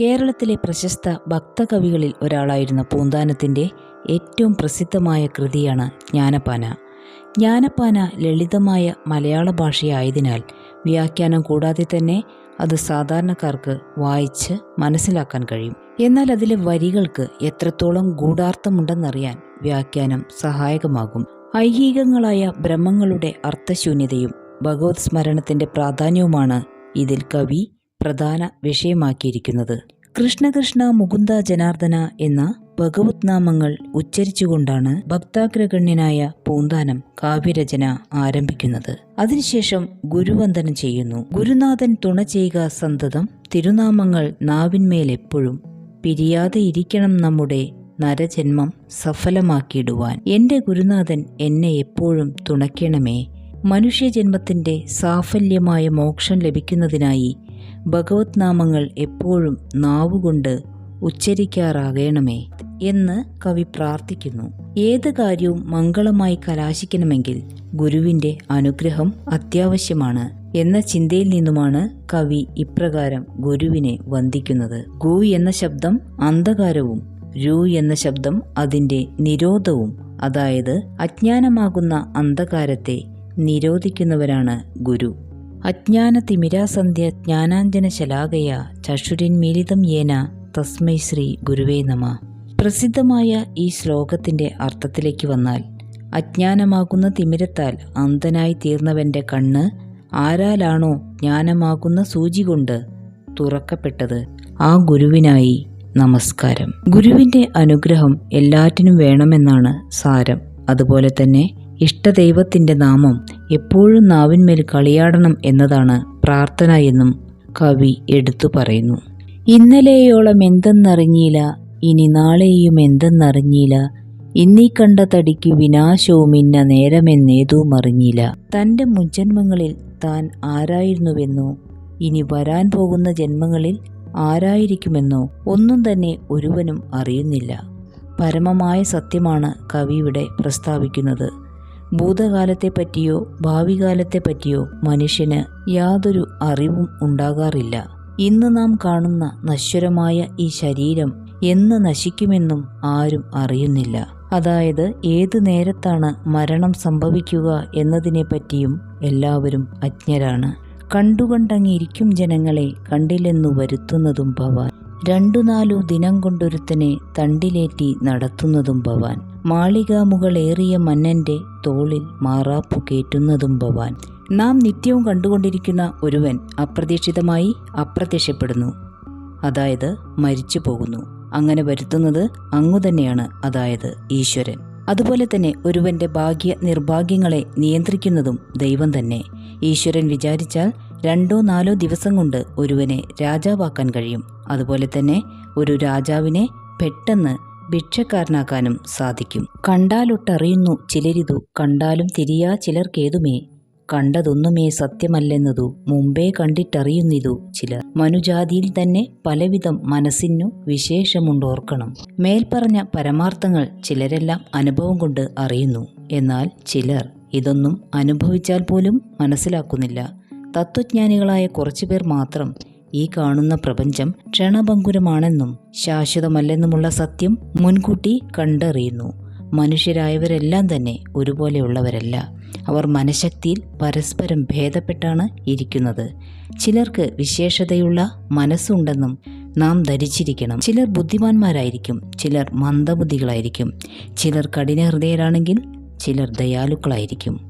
കേരളത്തിലെ പ്രശസ്ത ഭക്തകവികളിൽ ഒരാളായിരുന്ന പൂന്താനത്തിന്റെ ഏറ്റവും പ്രസിദ്ധമായ കൃതിയാണ് ജ്ഞാനപ്പാന ജ്ഞാനപ്പാന ലളിതമായ മലയാള ഭാഷയായതിനാൽ വ്യാഖ്യാനം കൂടാതെ തന്നെ അത് സാധാരണക്കാർക്ക് വായിച്ച് മനസ്സിലാക്കാൻ കഴിയും. എന്നാൽ അതിലെ വരികൾക്ക് എത്രത്തോളം ഗൂഢാർത്ഥമുണ്ടെന്നറിയാൻ വ്യാഖ്യാനം സഹായകമാകും. ഐഹികങ്ങളായ ബ്രഹ്മങ്ങളുടെ അർത്ഥശൂന്യതയും ഭഗവത് സ്മരണത്തിന്റെ പ്രാധാന്യവുമാണ് ഇതിൽ കവി പ്രധാന വിഷയമാക്കിയിരിക്കുന്നത്. കൃഷ്ണകൃഷ്ണ മുകുന്ദ ജനാർദ്ദന എന്ന ഭഗവത് നാമങ്ങൾ ഉച്ചരിച്ചുകൊണ്ടാണ് ഭക്താഗ്രഗണ്യനായ പൂന്താനം കാവ്യരചന ആരംഭിക്കുന്നത്. അതിനുശേഷം ഗുരുവന്ദനം ചെയ്യുന്നു. ഗുരുനാഥൻ തുണ ചെയ്യുക സന്തതം തിരുനാമങ്ങൾ നാവിന്മേലെപ്പോഴും പിരിയാതെ ഇരിക്കണം നമ്മുടെ നരജന്മം സഫലമാക്കിയിടുവാൻ. എന്റെ ഗുരുനാഥൻ എന്നെ എപ്പോഴും തുണയ്ക്കണമേ. മനുഷ്യജന്മത്തിന്റെ സാഫല്യമായ മോക്ഷം ലഭിക്കുന്നതിനായി ഭഗവത് നാമങ്ങൾ എപ്പോഴും നാവുകൊണ്ട് ഉച്ചരിക്കാറാകണമേ എന്ന് കവി പ്രാർത്ഥിക്കുന്നു. ഏത് കാര്യവും മംഗളമായി കലാശിക്കണമെങ്കിൽ ഗുരുവിന്റെ അനുഗ്രഹം അത്യാവശ്യമാണ് എന്ന ചിന്തയിൽ നിന്നുമാണ് കവി ഇപ്രകാരം ഗുരുവിനെ വന്ദിക്കുന്നത്. ഗു എന്ന ശബ്ദം അന്ധകാരവും രു എന്ന ശബ്ദം അതിന്റെ നിരോധവും അതായത് അജ്ഞാനമാകുന്ന അന്ധകാരത്തെ നിരോധിക്കുന്നവരാണ് ഗുരു. അജ്ഞാന തിമിരാസന്ധ്യ ജ്ഞാനാഞ്ജന ശലാകയ ചക്ഷുരിന്മീലിതം യേന തസ്മൈ ശ്രീ ഗുരുവേ നമ. പ്രസിദ്ധമായ ഈ ശ്ലോകത്തിന്റെ അർത്ഥത്തിലേക്ക് വന്നാൽ അജ്ഞാനമാകുന്ന തിമിരത്താൽ അന്ധനായി തീർന്നവന്റെ കണ്ണ് ആരാലാണോ ജ്ഞാനമാകുന്ന സൂചി കൊണ്ട് തുറക്കപ്പെട്ടത് ആ ഗുരുവിനായി നമസ്കാരം. ഗുരുവിന്റെ അനുഗ്രഹം എല്ലാറ്റിനും വേണമെന്നാണ് സാരം. അതുപോലെ തന്നെ ഇഷ്ടദൈവത്തിന്റെ നാമം എപ്പോഴും നാവിന്മേൽ കളിയാടണം എന്നതാണ് പ്രാർത്ഥന എന്നും കവി എടുത്തു പറയുന്നു. ഇന്നലെയോളം എന്തെന്നറിഞ്ഞില്ല ഇനി നാളെയും എന്തെന്നറിഞ്ഞില്ല ഇന്നീ കണ്ട തടിക്ക് വിനാശവും ഇന്ന നേരമെന്നേതും അറിഞ്ഞില്ല. തന്റെ മുജ്ജന്മങ്ങളിൽ താൻ ആരായിരുന്നുവെന്നോ ഇനി വരാൻ പോകുന്ന ജന്മങ്ങളിൽ ആരായിരിക്കുമെന്നോ ഒന്നും തന്നെ ഒരുവനും അറിയുന്നില്ല. പരമമായ സത്യമാണ് കവിയുടെ പ്രസ്താവിക്കുന്നത്. ഭാവികാലത്തെ പറ്റിയോ മനുഷ്യന് യാതൊരു അറിവും ഉണ്ടാകാറില്ല. ഇന്ന് നാം കാണുന്ന നശ്വരമായ ഈ ശരീരം എന്ന് നശിക്കുമെന്നും ആരും അറിയുന്നില്ല. അതായത് ഏതു നേരത്താണ് മരണം സംഭവിക്കുക എന്നതിനെപ്പറ്റിയും എല്ലാവരും അജ്ഞരാണ്. കണ്ടുകണ്ടങ്ങിരിക്കും ജനങ്ങളെ കണ്ടില്ലെന്നു വരുത്തുന്നതും ഭവാൻ. രണ്ടു നാലു ദിനം കൊണ്ടൊരുത്തനെ തണ്ടിലേറ്റി നടത്തുന്നതും ഭവാൻ. മാളികാമുകളേറിയ മന്നന്റെ തോളിൽ മാറാപ്പു കേറ്റുന്നതും ഭവാൻ. നാം നിത്യവും കണ്ടുകൊണ്ടിരിക്കുന്ന ഒരുവൻ അപ്രതീക്ഷിതമായി അപ്രത്യക്ഷപ്പെടുന്നു. അതായത് മരിച്ചു പോകുന്നു. അങ്ങനെ വരുത്തുന്നത് അങ്ങു തന്നെയാണ് അതായത് ഈശ്വരൻ. അതുപോലെ തന്നെ ഒരുവന്റെ ഭാഗ്യ നിർഭാഗ്യങ്ങളെ നിയന്ത്രിക്കുന്നതും ദൈവം തന്നെ. ഈശ്വരൻ വിചാരിച്ചാൽ രണ്ടോ നാലോ ദിവസം കൊണ്ട് ഒരുവനെ രാജാവാക്കാൻ കഴിയും. അതുപോലെ തന്നെ ഒരു രാജാവിനെ പെട്ടെന്ന് ഭിക്ഷക്കാരനാക്കാനും സാധിക്കും. കണ്ടാലൊട്ടറിയുന്നു ചിലരിതു കണ്ടാലും തിരിയാ ചിലർക്കേതുമേ കണ്ടതൊന്നുമേ സത്യമല്ലെന്നതു മുമ്പേ കണ്ടിട്ടറിയുന്നിതു ചിലർ. മനുജാതിയിൽ തന്നെ പലവിധം മനസ്സിനു വിശേഷമുണ്ടോർക്കണം. മേൽപ്പറഞ്ഞ പരമാർത്ഥങ്ങൾ ചിലരെല്ലാം അനുഭവം കൊണ്ട് അറിയുന്നു. എന്നാൽ ചിലർ ഇതൊന്നും അനുഭവിച്ചാൽ പോലും മനസ്സിലാക്കുന്നില്ല. തത്വജ്ഞാനികളായ കുറച്ചുപേർ മാത്രം ഈ കാണുന്ന പ്രപഞ്ചം ക്ഷണഭങ്കുരമാണെന്നും ശാശ്വതമല്ലെന്നുമുള്ള സത്യം മുൻകൂട്ടി കണ്ടറിയുന്നു. മനുഷ്യരായവരെല്ലാം തന്നെ ഒരുപോലെയുള്ളവരല്ല. അവർ മനഃശക്തിയിൽ പരസ്പരം ഭേദപ്പെട്ടാണ് ഇരിക്കുന്നത്. ചിലർക്ക് വിശേഷതയുള്ള മനസ്സുണ്ടെന്നും നാം ധരിച്ചിരിക്കണം. ചിലർ ബുദ്ധിമാന്മാരായിരിക്കും ചിലർ മന്ദബുദ്ധികളായിരിക്കും. ചിലർ കഠിന ഹൃദയരാണെങ്കിൽ ചിലർ ദയാലുക്കളായിരിക്കും.